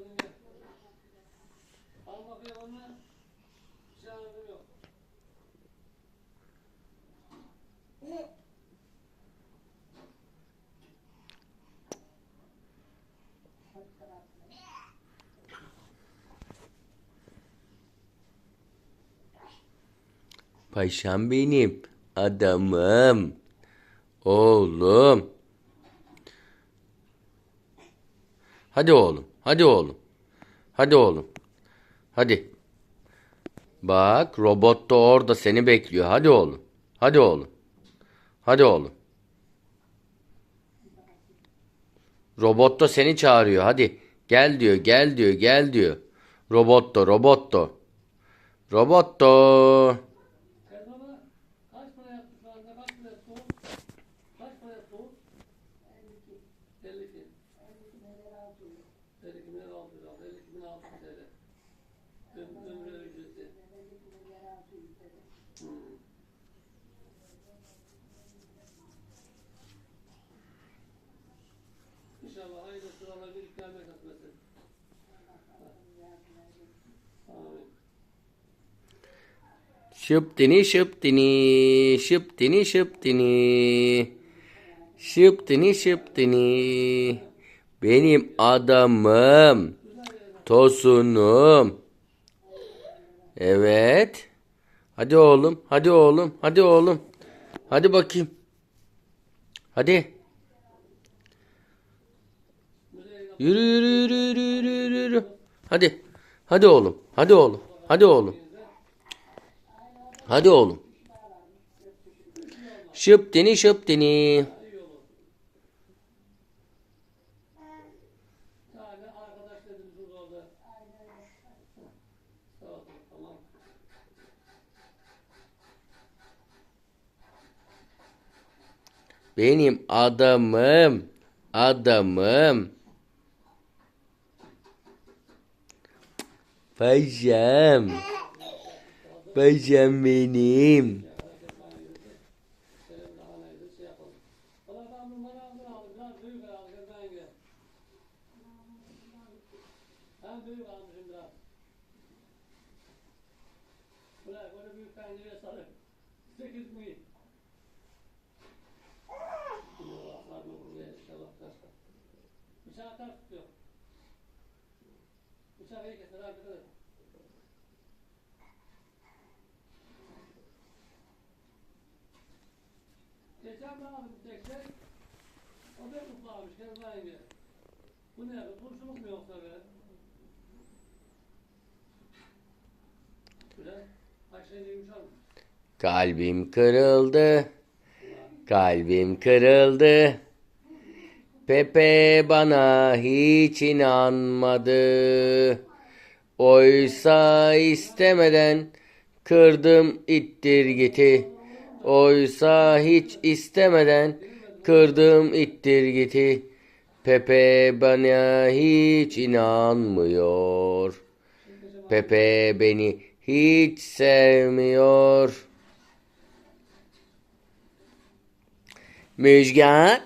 yok. Paşam benim. Adamım. Oğlum. Hadi oğlum. Hadi oğlum. Hadi oğlum. Hadi. Bak robot da orada seni bekliyor. Hadi oğlum. Hadi oğlum. Hadi oğlum. Robot da seni çağırıyor. Hadi. Gel diyor. Gel diyor. Gel diyor. Robotto. Robotto. Robotto. İnşallah bir ikram et etmesin. Şıptini şıptini şıptini şıptini. Şıptini şıptini. Benim adamım tosunum. Evet. Hadi oğlum hadi oğlum hadi oğlum. Hadi bakayım. Hadi yürü yürü yürü yürü yürü yürü, hadi hadi oğlum hadi oğlum hadi oğlum Hadi oğlum. Orada. Sağ ol, tamam. Benim adamım. Adamım. Paşam. Paşam benim. Senin daha neydi şey yapalım. Geçen ben aldım bir tek şey. O da ben yenge. Bu ne? Kurşunluk mu yoksa be? Kalbim kırıldı. Kalbim kırıldı. Pepe bana hiç inanmadı. Oysa istemeden kırdım ittir giti. Oysa hiç istemeden kırdım ittir giti. Pepe bana hiç inanmıyor. Pepe beni hiç sevmiyor. Müjgan.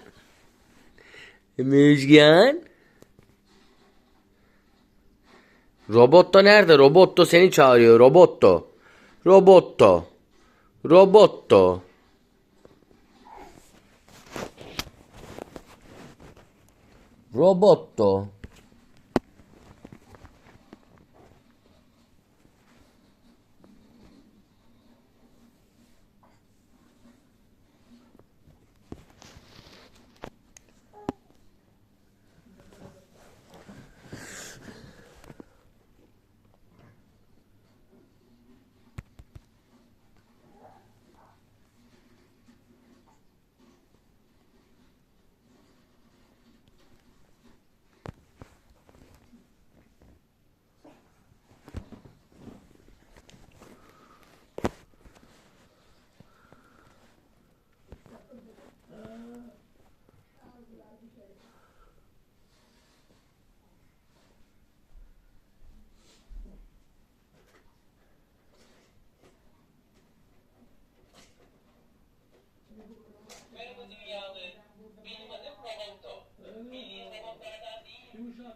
Müjgan. Robotto nerede? Robotto seni çağırıyor. Robotto. Robotto. Robotto. Robotto.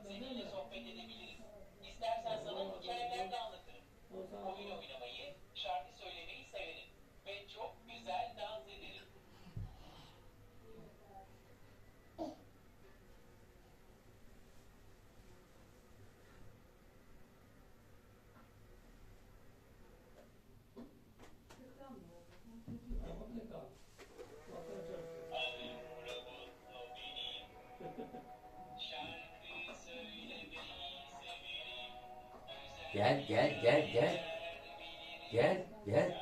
seninle sohbet edebiliriz. İstersen sana hikayeler de anlatırım. Oyun oynamayı Gel gel gel gel. Gel gel.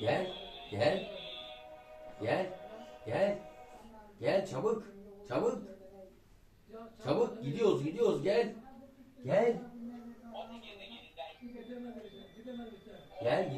Gel gel. Gel gel. Gel çabuk. Çabuk. Çabuk gidiyoruz gidiyoruz gel. Gel. Gel gidiyoruz.